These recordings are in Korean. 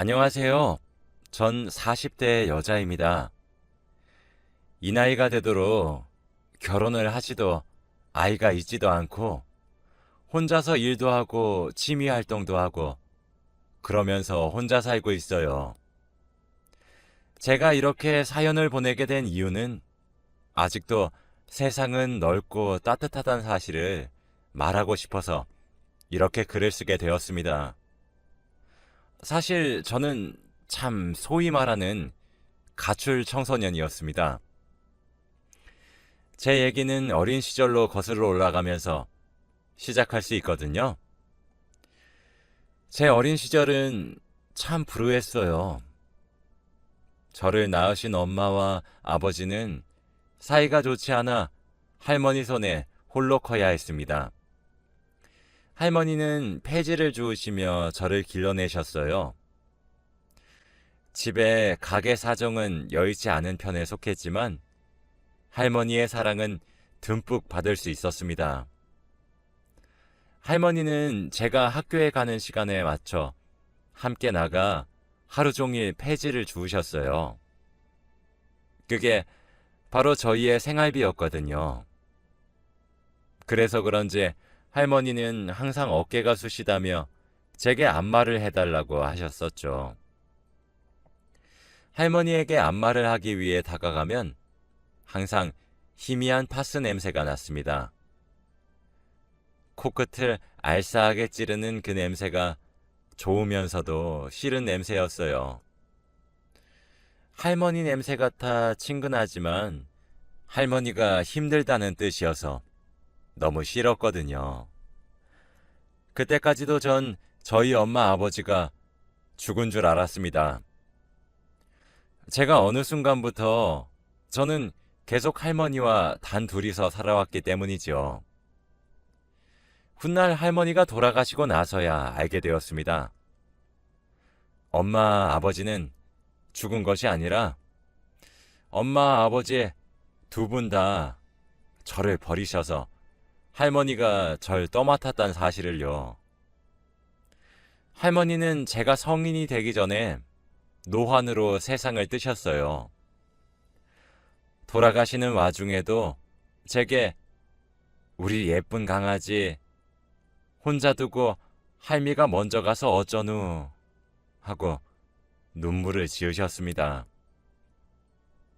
안녕하세요. 전 40대 여자입니다. 이 나이가 되도록 결혼을 하지도 아이가 있지도 않고 혼자서 일도 하고 취미 활동도 하고 그러면서 혼자 살고 있어요. 제가 이렇게 사연을 보내게 된 이유는 아직도 세상은 넓고 따뜻하다는 사실을 말하고 싶어서 이렇게 글을 쓰게 되었습니다. 사실 저는 참 소위 말하는 가출 청소년이었습니다. 제 얘기는 어린 시절로 거슬러 올라가면서 시작할 수 있거든요. 제 어린 시절은 참 불우했어요. 저를 낳으신 엄마와 아버지는 사이가 좋지 않아 할머니 손에 홀로 커야 했습니다. 할머니는 폐지를 주우시며 저를 길러내셨어요. 집에 가게 사정은 여의치 않은 편에 속했지만 할머니의 사랑은 듬뿍 받을 수 있었습니다. 할머니는 제가 학교에 가는 시간에 맞춰 함께 나가 하루 종일 폐지를 주우셨어요. 그게 바로 저희의 생활비였거든요. 그래서 그런지 할머니는 항상 어깨가 쑤시다며 제게 안마를 해달라고 하셨었죠. 할머니에게 안마를 하기 위해 다가가면 항상 희미한 파스 냄새가 났습니다. 코끝을 알싸하게 찌르는 그 냄새가 좋으면서도 싫은 냄새였어요. 할머니 냄새 같아 친근하지만 할머니가 힘들다는 뜻이어서 너무 싫었거든요. 그때까지도 전 저희 엄마 아버지가 죽은 줄 알았습니다. 제가 어느 순간부터 저는 계속 할머니와 단 둘이서 살아왔기 때문이지요. 훗날 할머니가 돌아가시고 나서야 알게 되었습니다. 엄마 아버지는 죽은 것이 아니라 엄마 아버지 두 분 다 저를 버리셔서 할머니가 절 떠맡았다는 사실을요. 할머니는 제가 성인이 되기 전에 노환으로 세상을 뜨셨어요. 돌아가시는 와중에도 제게 우리 예쁜 강아지 혼자 두고 할미가 먼저 가서 어쩌누 하고 눈물을 지으셨습니다.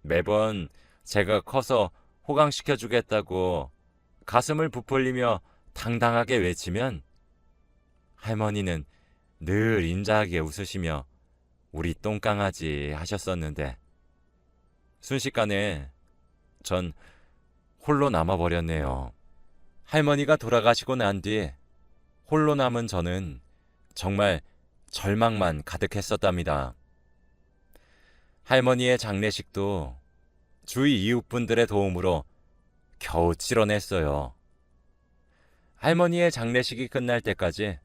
매번 제가 커서 호강시켜 주겠다고 가슴을 부풀리며 당당하게 외치면 할머니는 늘 인자하게 웃으시며 우리 똥강아지 하셨었는데 순식간에 전 홀로 남아버렸네요. 할머니가 돌아가시고 난 뒤 홀로 남은 저는 정말 절망만 가득했었답니다. 할머니의 장례식도 주위 이웃분들의 도움으로 겨우 치러냈어요. 할머니의 장례식이 끝날 때까지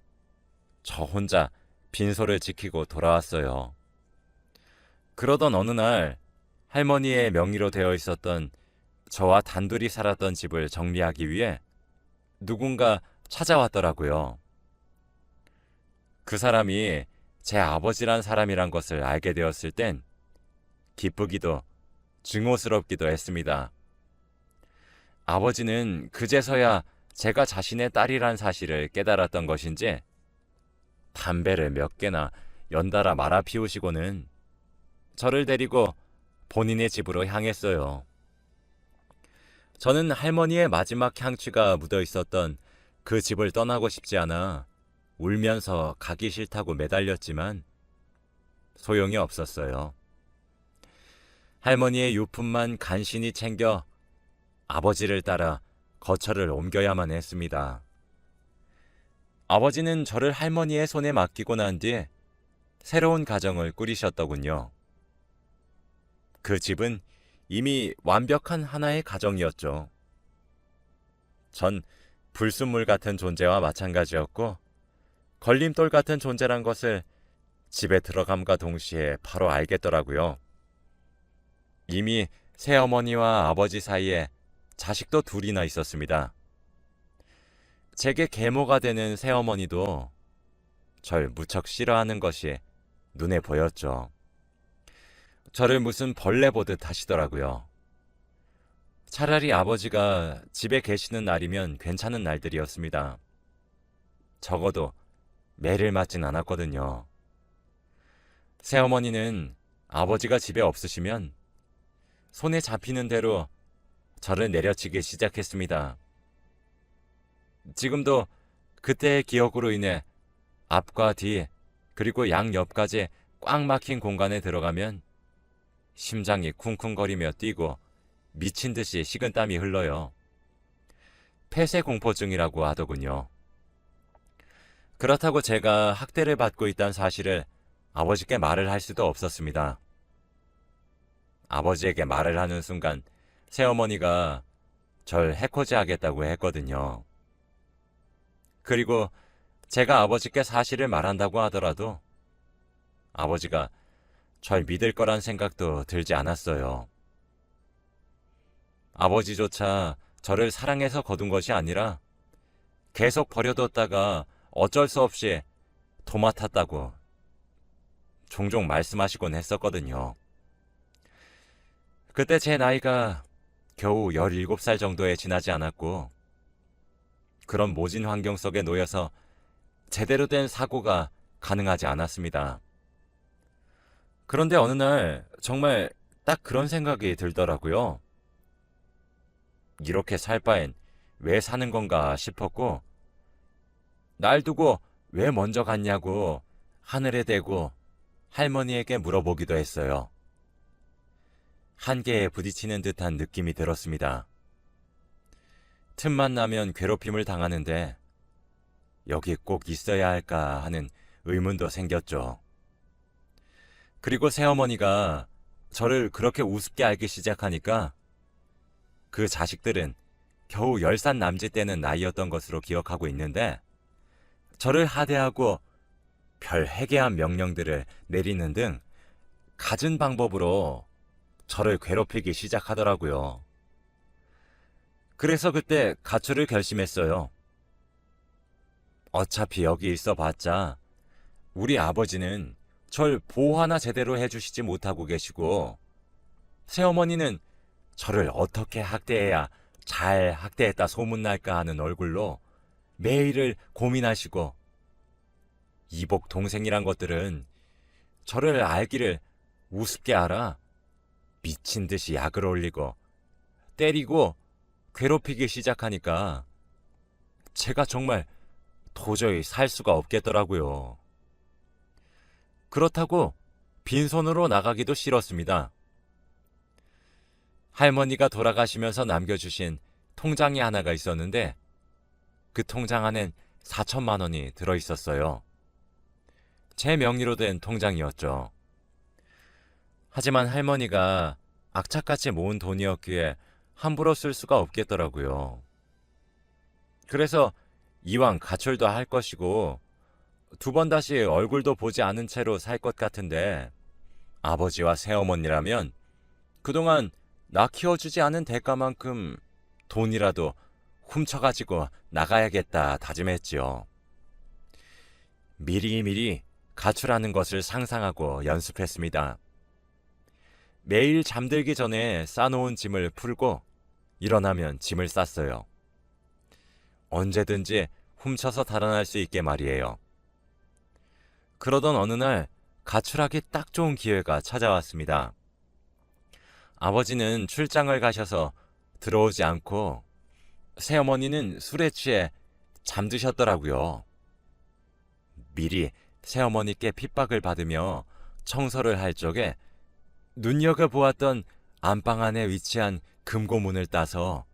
저 혼자 빈소를 지키고 돌아왔어요. 그러던 어느 날 할머니의 명의로 되어 있었던 저와 단둘이 살았던 집을 정리하기 위해 누군가 찾아왔더라고요. 그 사람이 제 아버지란 사람이란 것을 알게 되었을 땐 기쁘기도 증오스럽기도 했습니다. 아버지는 그제서야 제가 자신의 딸이란 사실을 깨달았던 것인지 담배를 몇 개나 연달아 말아 피우시고는 저를 데리고 본인의 집으로 향했어요. 저는 할머니의 마지막 향취가 묻어 있었던 그 집을 떠나고 싶지 않아 울면서 가기 싫다고 매달렸지만 소용이 없었어요. 할머니의 유품만 간신히 챙겨 아버지를 따라 거처를 옮겨야만 했습니다. 아버지는 저를 할머니의 손에 맡기고 난 뒤에 새로운 가정을 꾸리셨더군요. 그 집은 이미 완벽한 하나의 가정이었죠. 전 불순물 같은 존재와 마찬가지였고 걸림돌 같은 존재란 것을 집에 들어감과 동시에 바로 알겠더라고요. 이미 새어머니와 아버지 사이에 자식도 둘이나 있었습니다. 제게 계모가 되는 새어머니도 절 무척 싫어하는 것이 눈에 보였죠. 저를 무슨 벌레 보듯 하시더라고요. 차라리 아버지가 집에 계시는 날이면 괜찮은 날들이었습니다. 적어도 매를 맞진 않았거든요. 새어머니는 아버지가 집에 없으시면 손에 잡히는 대로 저를 내려치기 시작했습니다. 지금도 그때의 기억으로 인해 앞과 뒤 그리고 양옆까지 꽉 막힌 공간에 들어가면 심장이 쿵쿵거리며 뛰고 미친 듯이 식은땀이 흘러요. 폐쇄 공포증이라고 하더군요. 그렇다고 제가 학대를 받고 있다는 사실을 아버지께 말을 할 수도 없었습니다. 아버지에게 말을 하는 순간 새어머니가 절 해코지 하겠다고 했거든요. 그리고 제가 아버지께 사실을 말한다고 하더라도 아버지가 절 믿을 거란 생각도 들지 않았어요. 아버지조차 저를 사랑해서 거둔 것이 아니라 계속 버려뒀다가 어쩔 수 없이 도맡았다고 종종 말씀하시곤 했었거든요. 그때 제 나이가 겨우 17살 정도에 지나지 않았고 그런 모진 환경 속에 놓여서 제대로 된 사고가 가능하지 않았습니다. 그런데 어느 날 정말 딱 그런 생각이 들더라고요. 이렇게 살 바엔 왜 사는 건가 싶었고, 날 두고 왜 먼저 갔냐고 하늘에 대고 할머니에게 물어보기도 했어요. 한계에 부딪히는 듯한 느낌이 들었습니다. 틈만 나면 괴롭힘을 당하는데 여기 꼭 있어야 할까 하는 의문도 생겼죠. 그리고 새어머니가 저를 그렇게 우습게 알기 시작하니까 그 자식들은 겨우 열산 남짓 되는 나이였던 것으로 기억하고 있는데 저를 하대하고 별 해괴한 명령들을 내리는 등 갖은 방법으로 저를 괴롭히기 시작하더라고요. 그래서 그때 가출을 결심했어요. 어차피 여기 있어 봤자 우리 아버지는 절 보호 하나 제대로 해주시지 못하고 계시고 새어머니는 저를 어떻게 학대해야 잘 학대했다 소문날까 하는 얼굴로 매일을 고민하시고 이복 동생이란 것들은 저를 알기를 우습게 알아 미친 듯이 약을 올리고 때리고 괴롭히기 시작하니까 제가 정말 도저히 살 수가 없겠더라고요. 그렇다고 빈손으로 나가기도 싫었습니다. 할머니가 돌아가시면서 남겨주신 통장이 하나가 있었는데 그 통장 안엔 4천만 원이 들어 있었어요. 제 명의로 된 통장이었죠. 하지만 할머니가 악착같이 모은 돈이었기에 함부로 쓸 수가 없겠더라고요. 그래서 이왕 가출도 할 것이고 두 번 다시 얼굴도 보지 않은 채로 살 것 같은데 아버지와 새어머니라면 그동안 나 키워주지 않은 대가만큼 돈이라도 훔쳐가지고 나가야겠다 다짐했지요. 미리미리 가출하는 것을 상상하고 연습했습니다. 매일 잠들기 전에 싸놓은 짐을 풀고 일어나면 짐을 쌌어요. 언제든지 훔쳐서 달아날 수 있게 말이에요. 그러던 어느 날 가출하기 딱 좋은 기회가 찾아왔습니다. 아버지는 출장을 가셔서 들어오지 않고 새어머니는 술에 취해 잠드셨더라고요. 미리 새어머니께 핍박을 받으며 청소를 할 적에 눈여겨보았던 안방 안에 위치한 금고문을 따서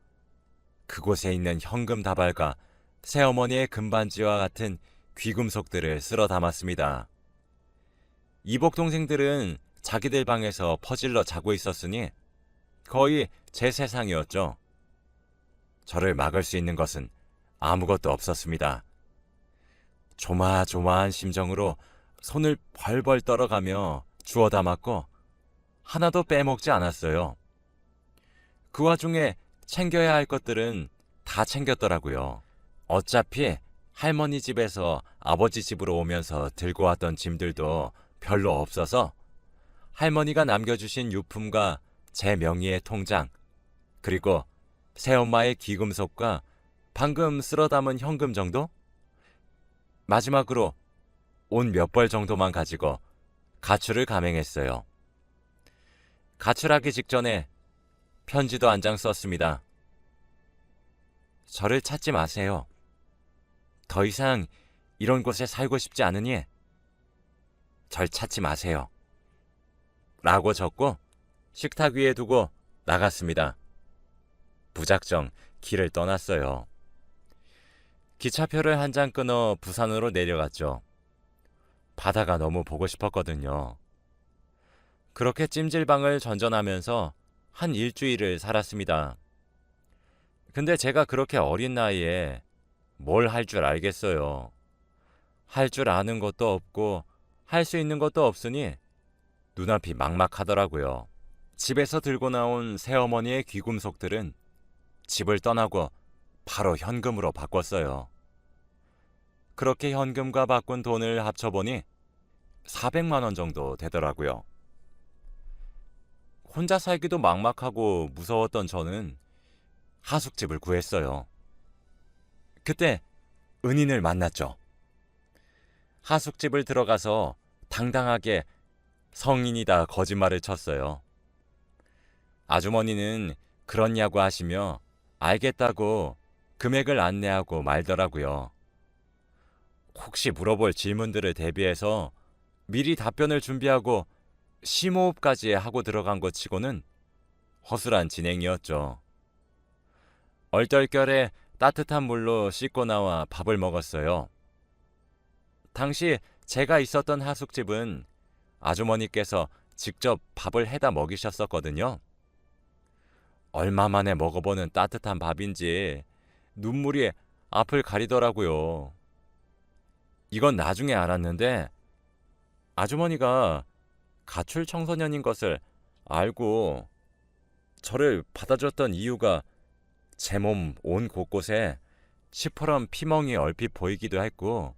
그곳에 있는 현금 다발과 새어머니의 금반지와 같은 귀금속들을 쓸어 담았습니다. 이복 동생들은 자기들 방에서 퍼질러 자고 있었으니 거의 제 세상이었죠. 저를 막을 수 있는 것은 아무것도 없었습니다. 조마조마한 심정으로 손을 벌벌 떨어가며 주워 담았고 하나도 빼먹지 않았어요. 그 와중에 챙겨야 할 것들은 다 챙겼더라고요. 어차피 할머니 집에서 아버지 집으로 오면서 들고 왔던 짐들도 별로 없어서 할머니가 남겨주신 유품과 제 명의의 통장, 그리고 새엄마의 귀금속과 방금 쓸어 담은 현금 정도? 마지막으로 옷몇벌 정도만 가지고 가출을 감행했어요. 가출하기 직전에 편지도 한 장 썼습니다. 저를 찾지 마세요. 더 이상 이런 곳에 살고 싶지 않으니 절 찾지 마세요. 라고 적고 식탁 위에 두고 나갔습니다. 부작정 길을 떠났어요. 기차표를 한 장 끊어 부산으로 내려갔죠. 바다가 너무 보고 싶었거든요. 그렇게 찜질방을 전전하면서 한 일주일을 살았습니다. 근데 제가 그렇게 어린 나이에 뭘 할 줄 알겠어요. 할 줄 아는 것도 없고 할 수 있는 것도 없으니 눈앞이 막막하더라고요. 집에서 들고 나온 새어머니의 귀금속들은 집을 떠나고 바로 현금으로 바꿨어요. 그렇게 현금과 바꾼 돈을 합쳐보니 400만 원 정도 되더라고요. 혼자 살기도 막막하고 무서웠던 저는 하숙집을 구했어요. 그때 은인을 만났죠. 하숙집을 들어가서 당당하게 성인이다 거짓말을 쳤어요. 아주머니는 그렇냐고 하시며 알겠다고 금액을 안내하고 말더라고요. 혹시 물어볼 질문들을 대비해서 미리 답변을 준비하고 심호흡까지 하고 들어간 것 치고는 허술한 진행이었죠. 얼떨결에 따뜻한 물로 씻고 나와 밥을 먹었어요. 당시 제가 있었던 하숙집은 아주머니께서 직접 밥을 해다 먹이셨었거든요. 얼마 만에 먹어보는 따뜻한 밥인지 눈물이 앞을 가리더라고요. 이건 나중에 알았는데 아주머니가 가출 청소년인 것을 알고 저를 받아줬던 이유가 제 몸 온 곳곳에 시퍼런 피멍이 얼핏 보이기도 했고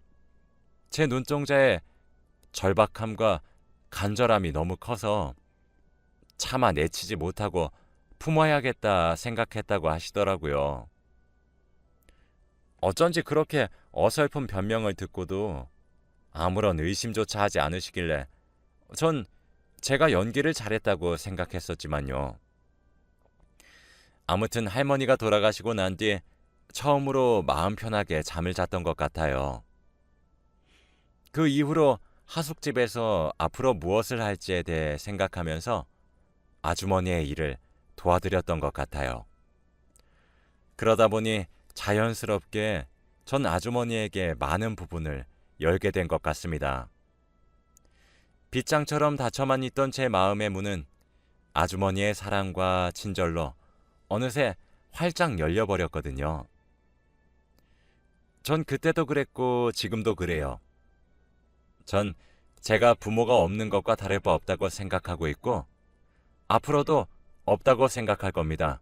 제 눈동자에 절박함과 간절함이 너무 커서 차마 내치지 못하고 품어야겠다 생각했다고 하시더라고요. 어쩐지 그렇게 어설픈 변명을 듣고도 아무런 의심조차 하지 않으시길래 전 제가 연기를 잘했다고 생각했었지만요. 아무튼 할머니가 돌아가시고 난 뒤 처음으로 마음 편하게 잠을 잤던 것 같아요. 그 이후로 하숙집에서 앞으로 무엇을 할지에 대해 생각하면서 아주머니의 일을 도와드렸던 것 같아요. 그러다 보니 자연스럽게 전 아주머니에게 많은 부분을 열게 된 것 같습니다. 빗장처럼 닫혀만 있던 제 마음의 문은 아주머니의 사랑과 친절로 어느새 활짝 열려버렸거든요. 전 그때도 그랬고 지금도 그래요. 전 제가 부모가 없는 것과 다를 바 없다고 생각하고 있고 앞으로도 없다고 생각할 겁니다.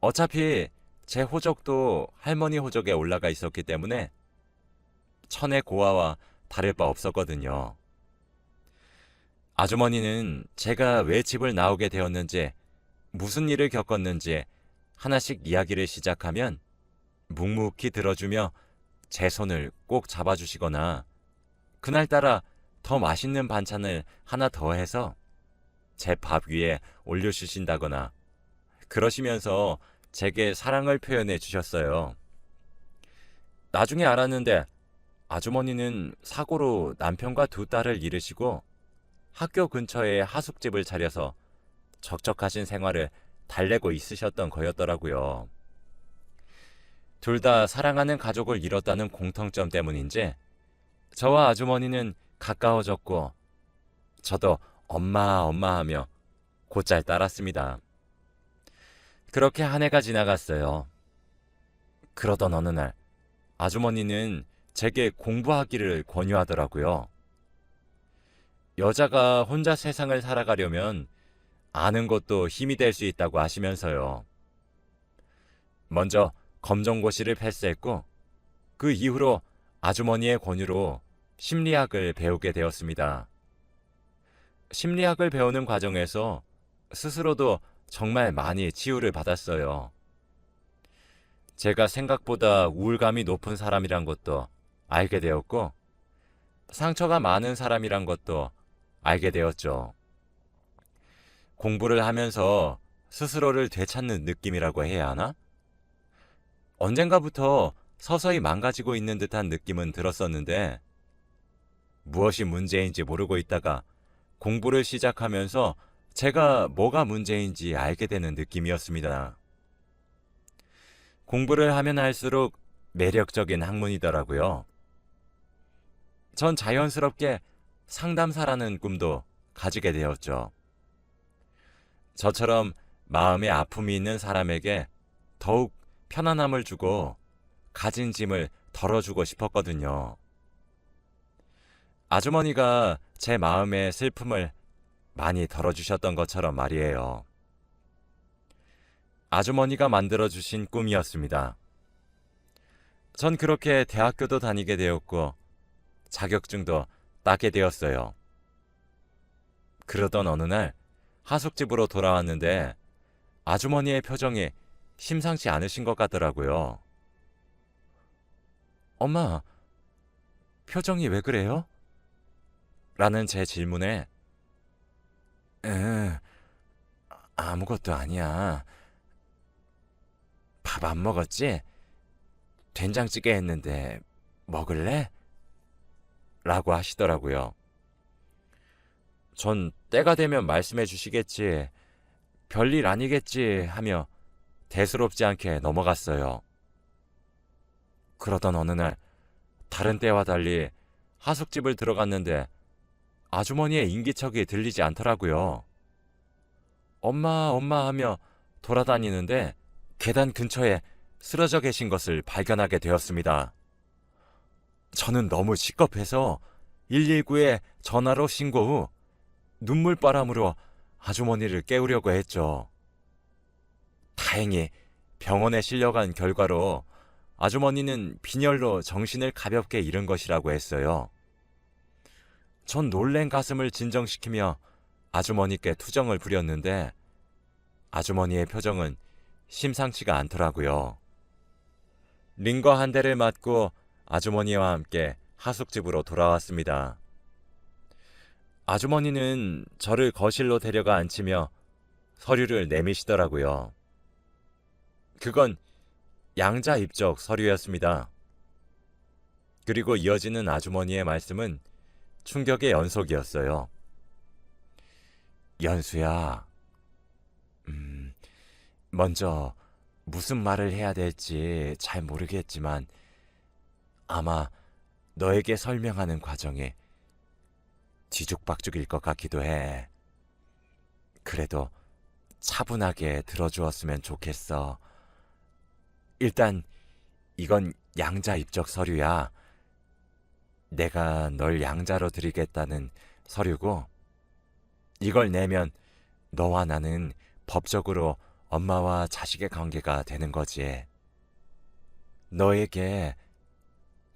어차피 제 호적도 할머니 호적에 올라가 있었기 때문에 천의 고아와 다를 바 없었거든요. 아주머니는 제가 왜 집을 나오게 되었는지, 무슨 일을 겪었는지 하나씩 이야기를 시작하면 묵묵히 들어주며 제 손을 꼭 잡아주시거나 그날따라 더 맛있는 반찬을 하나 더 해서 제 밥 위에 올려주신다거나 그러시면서 제게 사랑을 표현해 주셨어요. 나중에 알았는데 아주머니는 사고로 남편과 두 딸을 잃으시고 학교 근처에 하숙집을 차려서 적적하신 생활을 달래고 있으셨던 거였더라고요. 둘 다 사랑하는 가족을 잃었다는 공통점 때문인지 저와 아주머니는 가까워졌고 저도 엄마 엄마 하며 곧잘 따랐습니다. 그렇게 한 해가 지나갔어요. 그러던 어느 날 아주머니는 제게 공부하기를 권유하더라고요. 여자가 혼자 세상을 살아가려면 아는 것도 힘이 될 수 있다고 하시면서요. 먼저 검정고시를 패스했고 그 이후로 아주머니의 권유로 심리학을 배우게 되었습니다. 심리학을 배우는 과정에서 스스로도 정말 많이 치유를 받았어요. 제가 생각보다 우울감이 높은 사람이란 것도 알게 되었고, 상처가 많은 사람이란 것도 알게 되었죠. 공부를 하면서 스스로를 되찾는 느낌이라고 해야 하나? 언젠가부터 서서히 망가지고 있는 듯한 느낌은 들었었는데, 무엇이 문제인지 모르고 있다가 공부를 시작하면서 제가 뭐가 문제인지 알게 되는 느낌이었습니다. 공부를 하면 할수록 매력적인 학문이더라고요. 전 자연스럽게 상담사라는 꿈도 가지게 되었죠. 저처럼 마음에 아픔이 있는 사람에게 더욱 편안함을 주고 가진 짐을 덜어주고 싶었거든요. 아주머니가 제 마음의 슬픔을 많이 덜어주셨던 것처럼 말이에요. 아주머니가 만들어주신 꿈이었습니다. 전 그렇게 대학교도 다니게 되었고, 자격증도 따게 되었어요. 그러던 어느 날 하숙집으로 돌아왔는데 아주머니의 표정이 심상치 않으신 것 같더라고요. 엄마, 표정이 왜 그래요? 라는 제 질문에 에, 아무것도 아니야. 밥 안 먹었지? 된장찌개 했는데 먹을래? 라고 하시더라고요. 전 때가 되면 말씀해 주시겠지. 별일 아니겠지 하며 대수롭지 않게 넘어갔어요. 그러던 어느 날 다른 때와 달리 하숙집을 들어갔는데 아주머니의 인기척이 들리지 않더라고요. 엄마, 엄마 하며 돌아다니는데 계단 근처에 쓰러져 계신 것을 발견하게 되었습니다. 저는 너무 시겁해서 119에 전화로 신고 후 눈물바람으로 아주머니를 깨우려고 했죠. 다행히 병원에 실려간 결과로 아주머니는 빈혈로 정신을 가볍게 잃은 것이라고 했어요. 전 놀랜 가슴을 진정시키며 아주머니께 투정을 부렸는데 아주머니의 표정은 심상치가 않더라고요. 링거 한 대를 맞고 아주머니와 함께 하숙집으로 돌아왔습니다. 아주머니는 저를 거실로 데려가 앉히며 서류를 내미시더라고요. 그건 양자 입적 서류였습니다. 그리고 이어지는 아주머니의 말씀은 충격의 연속이었어요. 연수야, 음, 먼저 무슨 말을 해야 될지 잘 모르겠지만 아마 너에게 설명하는 과정이 뒤죽박죽일 것 같기도 해. 그래도 차분하게 들어주었으면 좋겠어. 일단 이건 양자 입적 서류야. 내가 널 양자로 드리겠다는 서류고 이걸 내면 너와 나는 법적으로 엄마와 자식의 관계가 되는 거지. 너에게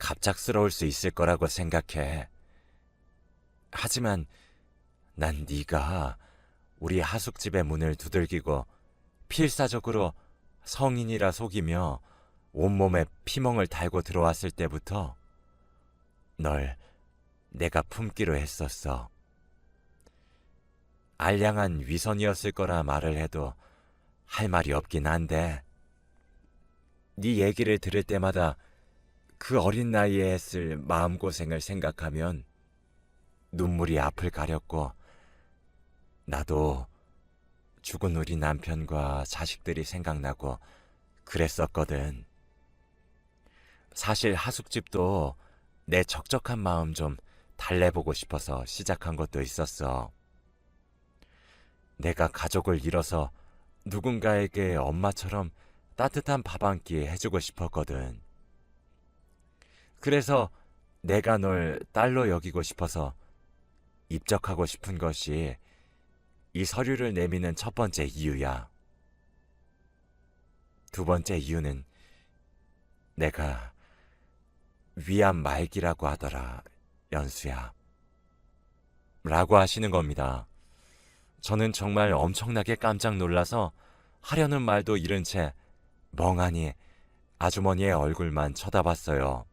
갑작스러울 수 있을 거라고 생각해. 하지만 난 네가 우리 하숙집의 문을 두들기고 필사적으로 성인이라 속이며 온몸에 피멍을 달고 들어왔을 때부터 널 내가 품기로 했었어. 알량한 위선이었을 거라 말을 해도 할 말이 없긴 한데 네 얘기를 들을 때마다 그 어린 나이에 했을 마음고생을 생각하면 눈물이 앞을 가렸고 나도 죽은 우리 남편과 자식들이 생각나고 그랬었거든. 사실 하숙집도 내 적적한 마음 좀 달래보고 싶어서 시작한 것도 있었어. 내가 가족을 잃어서 누군가에게 엄마처럼 따뜻한 밥 한 끼 해주고 싶었거든. 그래서 내가 널 딸로 여기고 싶어서 입적하고 싶은 것이 이 서류를 내미는 첫 번째 이유야. 두 번째 이유는 내가 위암 말기라고 하더라, 연수야. 라고 하시는 겁니다. 저는 정말 엄청나게 깜짝 놀라서 하려는 말도 잃은 채 멍하니 아주머니의 얼굴만 쳐다봤어요.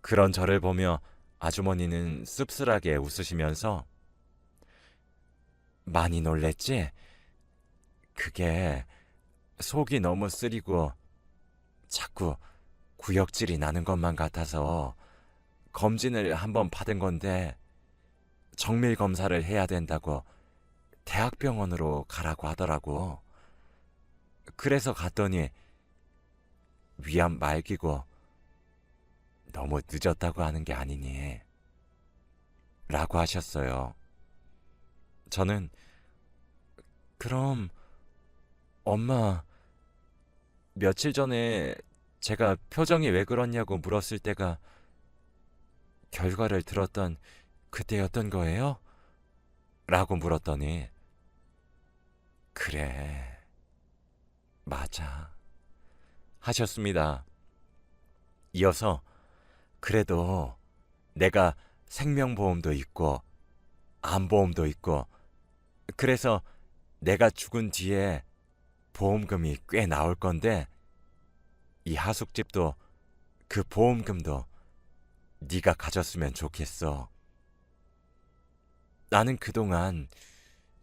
그런 저를 보며 아주머니는 씁쓸하게 웃으시면서 많이 놀랬지? 그게 속이 너무 쓰리고 자꾸 구역질이 나는 것만 같아서 검진을 한번 받은 건데 정밀 검사를 해야 된다고 대학병원으로 가라고 하더라고. 그래서 갔더니 위암 말기고 너무 늦었다고 하는 게 아니니 라고 하셨어요. 저는 그럼 엄마 며칠 전에 제가 표정이 왜 그렇냐고 물었을 때가 결과를 들었던 그때였던 거예요? 라고 물었더니 그래 맞아 하셨습니다. 이어서 그래도 내가 생명보험도 있고 암보험도 있고 그래서 내가 죽은 뒤에 보험금이 꽤 나올 건데 이 하숙집도 그 보험금도 네가 가졌으면 좋겠어. 나는 그동안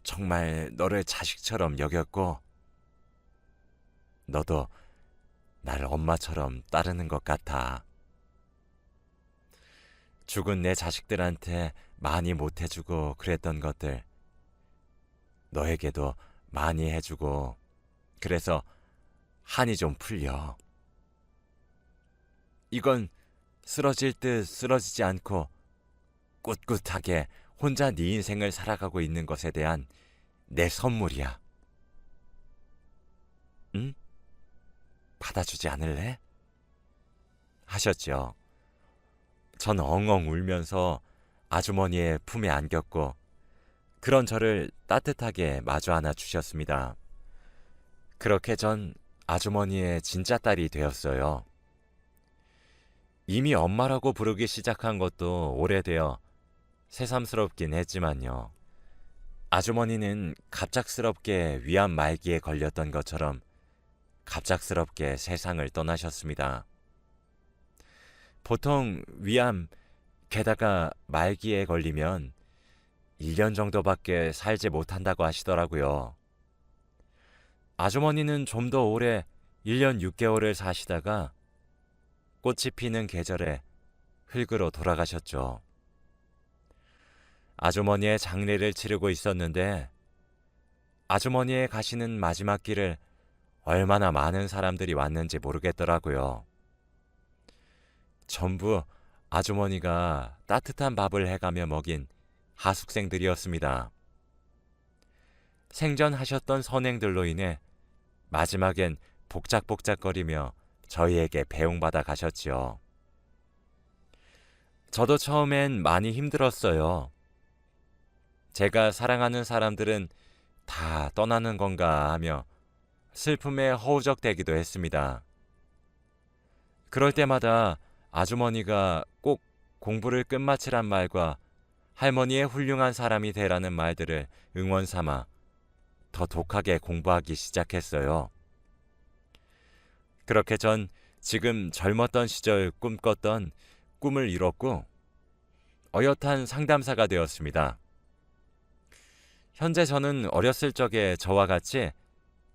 정말 너를 자식처럼 여겼고 너도 날 엄마처럼 따르는 것 같아. 죽은 내 자식들한테 많이 못해주고 그랬던 것들 너에게도 많이 해주고 그래서 한이 좀 풀려. 이건 쓰러질 듯 쓰러지지 않고 꿋꿋하게 혼자 네 인생을 살아가고 있는 것에 대한 내 선물이야. 응? 받아주지 않을래? 하셨죠. 전 엉엉 울면서 아주머니의 품에 안겼고 그런 저를 따뜻하게 마주 안아 주셨습니다. 그렇게 전 아주머니의 진짜 딸이 되었어요. 이미 엄마라고 부르기 시작한 것도 오래되어 새삼스럽긴 했지만요. 아주머니는 갑작스럽게 위암 말기에 걸렸던 것처럼 갑작스럽게 세상을 떠나셨습니다. 보통 위암, 게다가 말기에 걸리면 1년 정도밖에 살지 못한다고 하시더라고요. 아주머니는 좀 더 오래 1년 6개월을 사시다가 꽃이 피는 계절에 흙으로 돌아가셨죠. 아주머니의 장례를 치르고 있었는데 아주머니의 가시는 마지막 길을 얼마나 많은 사람들이 왔는지 모르겠더라고요. 전부 아주머니가 따뜻한 밥을 해가며 먹인 하숙생들이었습니다. 생전하셨던 선행들로 인해 마지막엔 복작복작거리며 저희에게 배웅받아 가셨지요. 저도 처음엔 많이 힘들었어요. 제가 사랑하는 사람들은 다 떠나는 건가 하며 슬픔에 허우적대기도 했습니다. 그럴 때마다 아주머니가 꼭 공부를 끝마치란 말과 할머니의 훌륭한 사람이 되라는 말들을 응원 삼아 더 독하게 공부하기 시작했어요. 그렇게 전 지금 젊었던 시절 꿈꿨던 꿈을 이뤘고 어엿한 상담사가 되었습니다. 현재 저는 어렸을 적에 저와 같이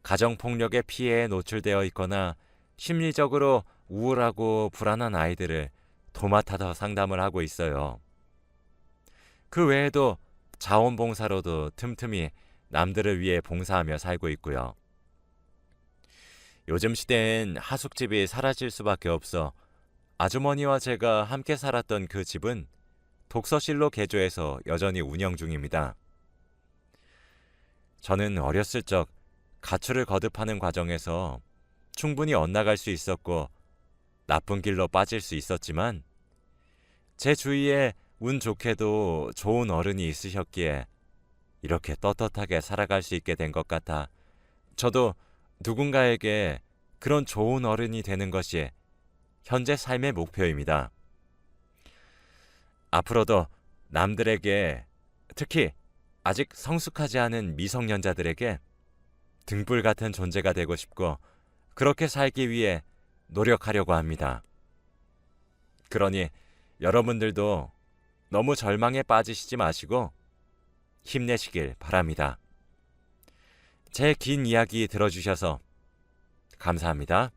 가정폭력의 피해에 노출되어 있거나 심리적으로 우울하고 불안한 아이들을 도맡아서 상담을 하고 있어요. 그 외에도 자원봉사로도 틈틈이 남들을 위해 봉사하며 살고 있고요. 요즘 시대엔 하숙집이 사라질 수밖에 없어 아주머니와 제가 함께 살았던 그 집은 독서실로 개조해서 여전히 운영 중입니다. 저는 어렸을 적 가출을 거듭하는 과정에서 충분히 엇나갈 수 있었고 나쁜 길로 빠질 수 있었지만 제 주위에 운 좋게도 좋은 어른이 있으셨기에 이렇게 떳떳하게 살아갈 수 있게 된 것 같아 저도 누군가에게 그런 좋은 어른이 되는 것이 현재 삶의 목표입니다. 앞으로도 남들에게 특히 아직 성숙하지 않은 미성년자들에게 등불 같은 존재가 되고 싶고 그렇게 살기 위해 노력하려고 합니다. 그러니 여러분들도 너무 절망에 빠지시지 마시고 힘내시길 바랍니다. 제 긴 이야기 들어주셔서 감사합니다.